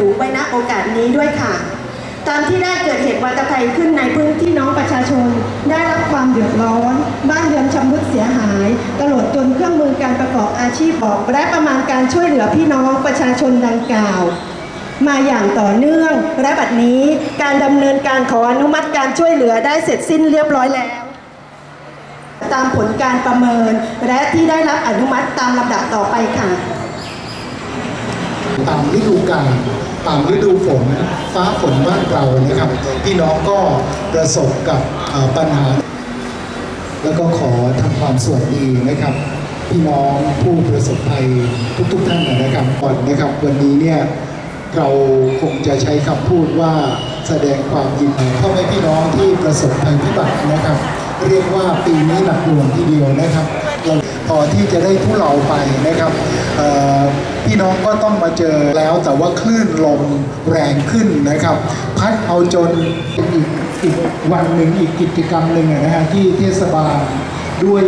สูงไว้ณโอกาสนี้ด้วยค่ะ ตามที่ได้เกิดเหตุวาตภัยขึ้นในพื้นที่น้องประชาชน ได้รับความเดือดร้อน บ้านเรือนชำรุดเสียหายตลอดจนเครื่องมือการประกอบอาชีพบอก และประมาณการช่วยเหลือพี่น้องประชาชนดังกล่าวมาอย่างต่อเนื่องและบัดนี้การดำเนินการขออนุมัติการช่วยเหลือได้เสร็จสิ้นเรียบร้อยแล้ว ตามผลการประเมินและที่ได้รับอนุมัติตามลำดับต่อไปค่ะ ตามฤดูกาลตามฤดูฝนฟ้าฝนบ้านเรานะครับพี่น้องก็ประสบกับปัญหา แล้วก็ขอทำความสวัสดีนะครับ พี่น้องผู้ประสบภัยทุกๆท่านนะครับก่อนนะครับ วันนี้เนี่ยเราคงจะใช้คำพูดว่าแสดงความยินดีพ่อแม่พี่น้องที่ประสบภัยพิบัตินะครับ เรียกว่าปีนี้หนักหน่วงทีเดียวนะครับพอที่จะได้ทุเลาไปนะครับ พี่น้องก็ต้องมาเจอแล้วแต่ว่าคลื่นลมแรงขึ้นนะครับ พัดเอาจนอีกอีกวันหนึ่งอีกกิจกรรมหนึ่งนะฮะที่เทศบาลด้วย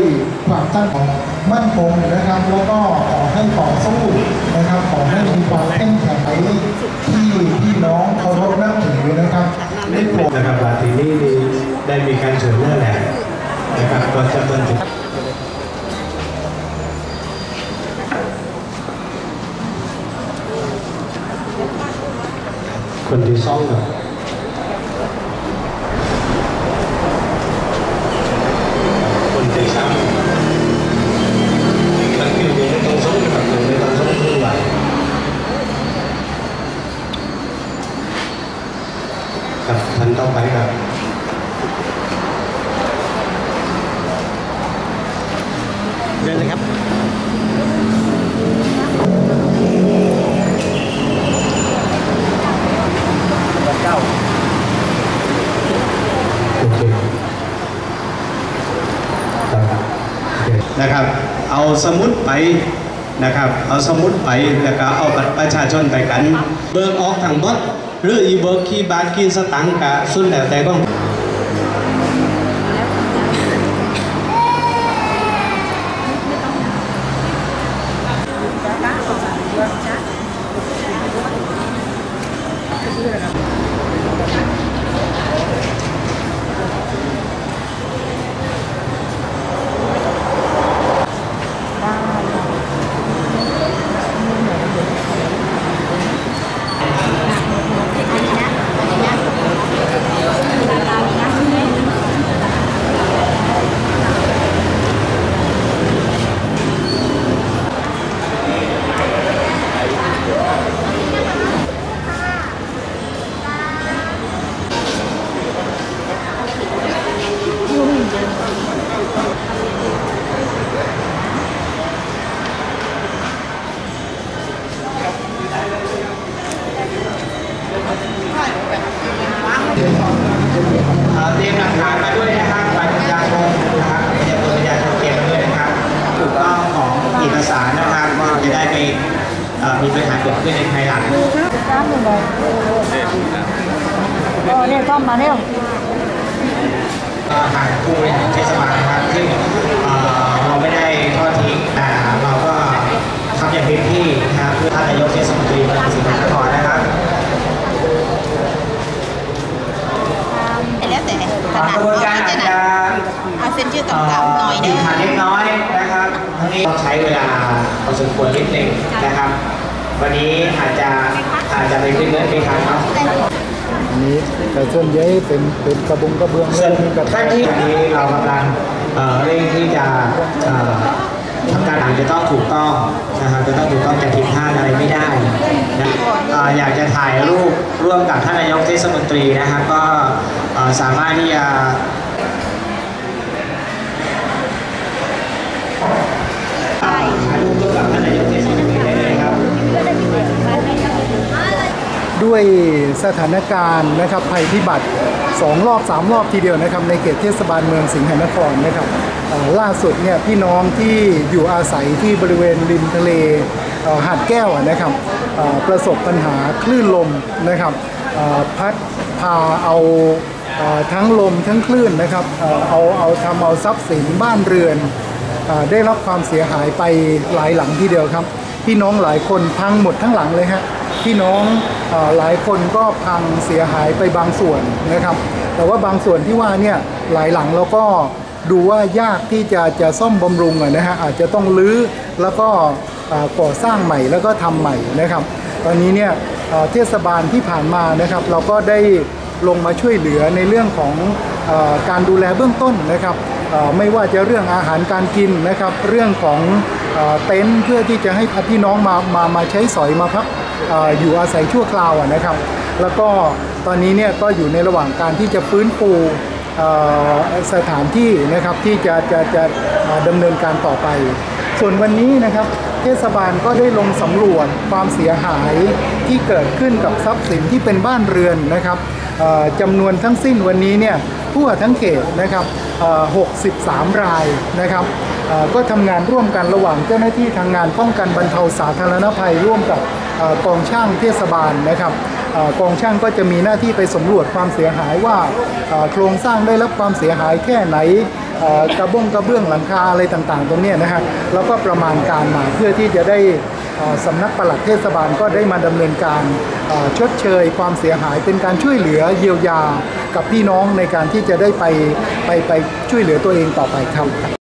ความตั้งของมั่นคงนะครับ แล้วก็ขอให้ต่อสู้นะครับ ขอให้มีความเข้มแข็งที่พี่น้องเคารพนับถือนะครับได้โปรด นะครับว่าทีนี้นี่ได้มีการเชิญเนื้อแหละนะครับก็จะเป็นถึง คนที่ซ่องกับคนที่สามมันคือยังไม่ต้องซ่องกับยังไม่ต้องซ่องทุกวันครับท่านต้องไปคนเลยครับโอเคนะครับ เอาสมุดไปนะครับ เอาสมุดไปแล้วก็เอาบัตรประชาชนไปกัน เบิกออกทางบดหรืออีเบิกคีย์บาทคีย์สตังค์กะสุดแล้วแต่ก็ เอ่อเตรียมหลักฐานมาด้วยนะครับบัตรประชาชนนะครับประชาชนประชาชนเก็บมาด้วยนะครับ ถูกต้องของ เอกสารนะครับว่าจะได้ไปเอ่อมีปัญหาเกิดขึ้นในภายหลัง Cám luôn rồi. Rồi, đây con mà nêu. ก็ทางผู้บริหารเทศบาลนะครับซึ่งเอ่อเราไม่ได้ทอดทิ้งแต่เรา งนะครับ วันนี้อาจจะอาจจะไปขึ้นเงินไปทางเนาะอันนี้แต่ส่วนใหญ่เป็นเป็นกระบุงกระเบื้องส่วนมีกระท่านที่วันนี้เรากำลังเอ่อเร่งที่จะเอ่อทำการอ่านจะต้องถูกต้องนะครับจะต้องถูกต้องจะผิดพลาดอะไรไม่ได้นะเอ่ออยากจะถ่ายรูปร่วมกับท่านนายกเทศมนตรีนะครับ ก็เอ่อสามารถที่จะ ด้วยสถานการณ์นะครับภัยพิบัติสองรอบสามรอบทีเดียวนะครับในเขตเทศบาลเมืองสิงห์นครนะครับล่าสุดเนี่ยพี่น้องที่อยู่อาศัยที่บริเวณริมทะเลหาดแก้วนะครับประสบปัญหาคลื่นลมนะครับพัดพาเอาทั้งลมทั้งคลื่นนะครับเอ่อเอาเอาทำเอาทรัพย์สินบ้านเรือนอได้รับความเสียหายไปหลายหลังทีเดียวครับ พี่น้องหลายคนพังหมดทั้งหลังเลยฮะ พี่น้องอหลายคนก็พังเสียหายไปบางส่วนนะครับ แต่ว่าบางส่วนที่ว่าเนี่ยหลายหลังเราก็ดูว่ายากที่จะจะซ่อมบำรุงนะฮะอาจจะต้องรื้อแล้วก็ก่อสร้างใหม่แล้วก็ทำใหม่นะครับ ตอนนี้เนี่ยเทศบาลที่ผ่านมานะครับ เราก็ได้ลงมาช่วยเหลือในเรื่องของอการดูแลเบื้องต้นนะครับไม่ว่าจะเรื่องอาหารการกินนะครับ เรื่องของเอ่อเต็นท์เพื่อที่จะให้พี่น้องมามามาใช้สอยมาพัก อยู่อาศัยชั่วคราวนะครับ แล้วก็ตอนนี้เนี่ยก็อยู่ในระหว่างการที่จะฟื้นฟูสถานที่นะครับที่จะจะจะดำเนินการต่อไป ส่วนวันนี้นะครับเทศบาลก็ได้ลงสำรวจความเสียหายที่เกิดขึ้นกับทรัพย์สินที่เป็นบ้านเรือนนะครับจำนวนทั้งสิ้นวันนี้เนี่ยทั่วทั้งเขตนะครับ63 รายนะครับก็ทำงานร่วมกันระหว่างเจ้าหน้าที่ทางงานป้องกันบรรเทาสาธารณภัยร่วมกับ กองช่างเทศบาลนะครับกองช่างก็จะมีหน้าที่ไปสำรวจความเสียหายว่าโครงสร้างได้รับความเสียหายแค่ไหนกระบงกระเบื้องหลังคาอะไรต่างๆ ตรงนี้นะฮะแล้วก็ประมาณการมาเพื่อที่จะได้สำนักปลัดเทศบาลก็ได้มาดำเนินการชดเชยความเสียหายเป็นการช่วยเหลือเยียวยากับพี่น้องในการที่จะได้ไปไปไปช่วยเหลือตัวเองต่อไปครับ